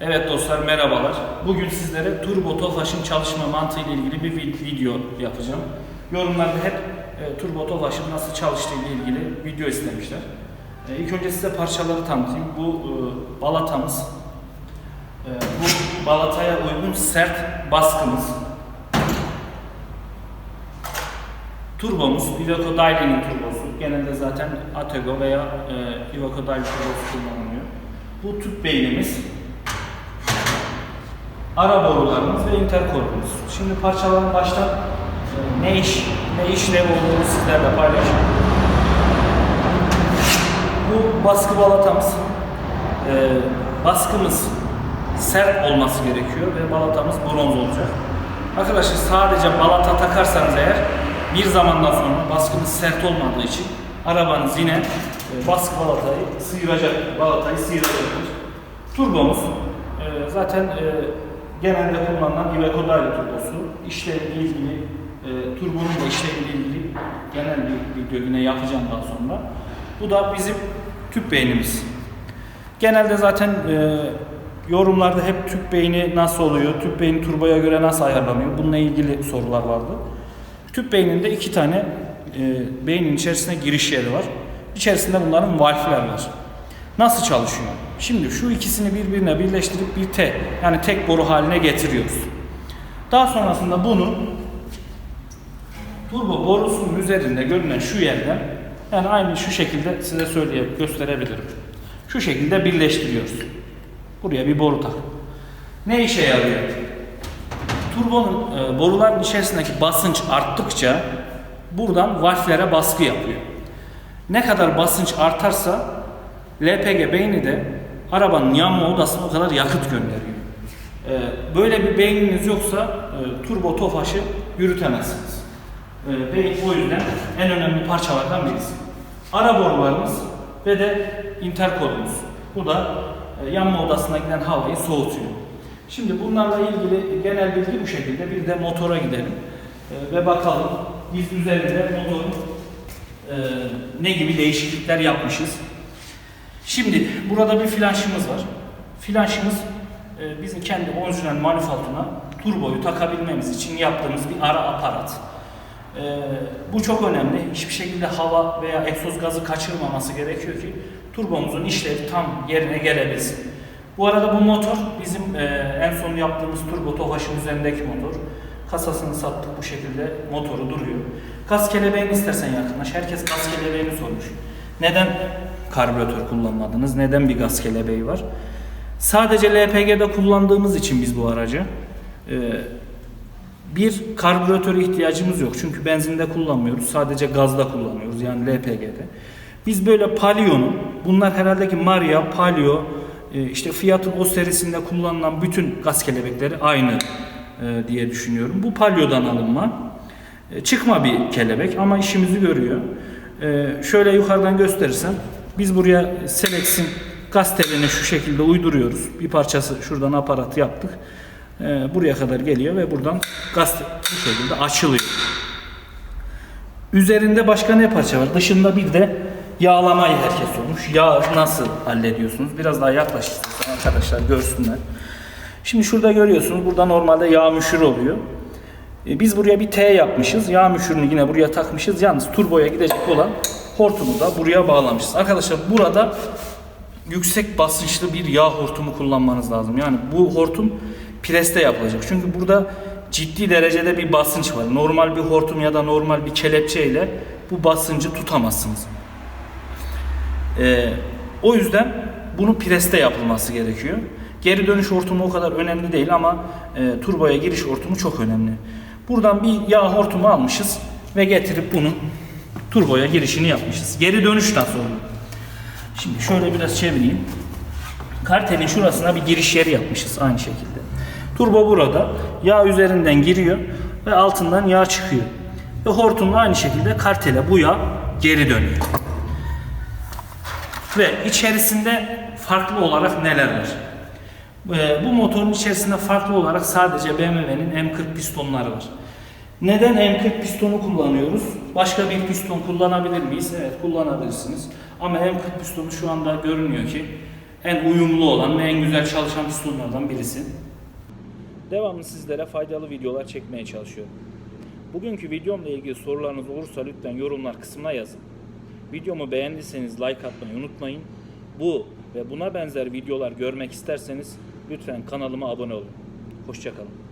Evet dostlar merhabalar. Bugün sizlere Turbo Tofaş'ın çalışma mantığı ile ilgili bir vid- video yapacağım. Yorumlarda hep e, Turbo Tofaş'ın nasıl çalıştığı ile ilgili video istemişler. E, ilk önce size parçaları tanıtayım. Bu e, balatamız. E, bu balataya uygun sert baskımız. Turbomuz Iveco Daili'nin turbosu. Genelde zaten Atego veya e, Iveco Daili turbosu kullanılıyor. Bu tüp beynimiz. Ara borularımız ve interkolumuz. Şimdi parçaların baştan e, ne iş, ne işlev olduğunu sizlerle paylaşayım. Bu baskı balatamız. E, baskımız sert olması gerekiyor ve balatamız bronz olacak. Arkadaşlar sadece balata takarsanız eğer bir zamandan sonra baskınız sert olmadığı için arabanız yine e, baskı balatayı sıyıracak, balatayı sıyıracaktır. Turbomuz e, zaten genelde kullanılan Iveco Daily turbosu. İşlevle ilgili, e, turbonun da işleviyle ilgili genel bir video yine yapacağım daha sonra. Bu da bizim tüp beynimiz. Genelde zaten e, yorumlarda hep tüp beyni nasıl oluyor, tüp beyni turboya göre nasıl ayarlanıyor bununla ilgili sorular vardı. Tüp beyninde iki tane e, beynin içerisine giriş yeri var. İçerisinde bunların valfler var. Nasıl çalışıyor? Şimdi şu ikisini birbirine birleştirip bir T yani tek boru haline getiriyoruz. Daha sonrasında bunu turbo borusunun üzerinde görünen şu yerden yani aynı şu şekilde size söyleyip gösterebilirim. Şu şekilde birleştiriyoruz. Buraya bir boru tak. Ne işe yarıyor? Turbonun e, boruların içerisindeki basınç arttıkça buradan valflere baskı yapıyor. Ne kadar basınç artarsa LPG beyni de arabanın yanma odasına o kadar yakıt gönderiyor. E, böyle bir beyniniz yoksa e, turbo tofaşı yürütemezsiniz. E, beyin o yüzden en önemli parçalardan birisi. Ara borularımız ve de interkolumuz. Bu da e, yanma odasına giden havayı soğutuyor. Şimdi bunlarla ilgili genel bilgi bu şekilde. Bir de motora gidelim e, ve bakalım biz üzerinde motorun ne gibi değişiklikler yapmışız. Şimdi burada bir flanşımız var. Flanşımız e, bizim kendi orijinal manifolduna turboyu takabilmemiz için yaptığımız bir ara aparat. E, bu çok önemli. Hiçbir şekilde hava veya egzoz gazı kaçırmaması gerekiyor ki turbomuzun işlevi tam yerine gelebilsin. Bu arada bu motor bizim e, en son yaptığımız turbo tofaşın üzerindeki motor. Kasasını sattık bu şekilde motoru duruyor. Gaz kelebeğini istersen yakınlaş. Herkes gaz kelebeğini sormuş. Neden karbüratör kullanmadınız? Neden bir gaz kelebeği var? Sadece LPG'de kullandığımız için biz bu aracı e, bir karbüratöre ihtiyacımız yok. Çünkü benzinde kullanmıyoruz. Sadece gazda kullanıyoruz. Yani LPG'de. Biz böyle Palio'nun, bunlar herhalde ki Maria, Palio, e, işte Fiat'ın o serisinde kullanılan bütün gaz kelebekleri aynı e, diye düşünüyorum. Bu Palio'dan alınma. Çıkma bir kelebek ama işimizi görüyor. E, Şöyle yukarıdan gösterirsem biz buraya Selex'in gaz şu şekilde uyduruyoruz. Bir parçası şuradan aparat yaptık. E, Buraya kadar geliyor ve buradan gaz bu şekilde açılıyor. Üzerinde başka ne parça var? Dışında bir de yağlamayı herkes sormuş. Yağ nasıl hallediyorsunuz? Biraz daha yaklaş istersen arkadaşlar görsünler. Şimdi şurada görüyorsunuz. Burada normalde yağ müşürü oluyor. E, Biz buraya bir T yapmışız. Yağ müşürünü yine buraya takmışız. Yalnız turboya gidecek olan hortumu da buraya bağlamışız. Arkadaşlar burada yüksek basınçlı bir yağ hortumu kullanmanız lazım. Yani bu hortum preste yapılacak. Çünkü burada ciddi derecede bir basınç var. Normal bir hortum ya da normal bir kelepçeyle bu basıncı tutamazsınız. Ee, o yüzden bunun preste yapılması gerekiyor. Geri dönüş hortumu o kadar önemli değil ama e, turboya giriş hortumu çok önemli. Buradan bir yağ hortumu almışız ve getirip bunun turboya girişini yapmışız. Geri dönüş nasıl oluyor? Şimdi şöyle biraz çevireyim. Kartelin şurasına bir giriş yeri yapmışız aynı şekilde. Turbo burada. Yağ üzerinden giriyor ve altından yağ çıkıyor. Ve hortumla aynı şekilde kartele bu yağ geri dönüyor. Ve içerisinde farklı olarak neler var? Ee, bu motorun içerisinde farklı olarak sadece BMW'nin M40 pistonları var. Neden M40 pistonu kullanıyoruz? Başka bir piston kullanabilir miyiz? Evet kullanabilirsiniz. Ama M40 pistonu şu anda görünüyor ki en uyumlu olan ve en güzel çalışan pistonlardan birisi. Devamlı sizlere faydalı videolar çekmeye çalışıyorum. Bugünkü videomla ilgili sorularınız olursa lütfen yorumlar kısmına yazın. Videomu beğendiyseniz like atmayı unutmayın. Bu ve buna benzer videolar görmek isterseniz lütfen kanalıma abone olun. Hoşçakalın.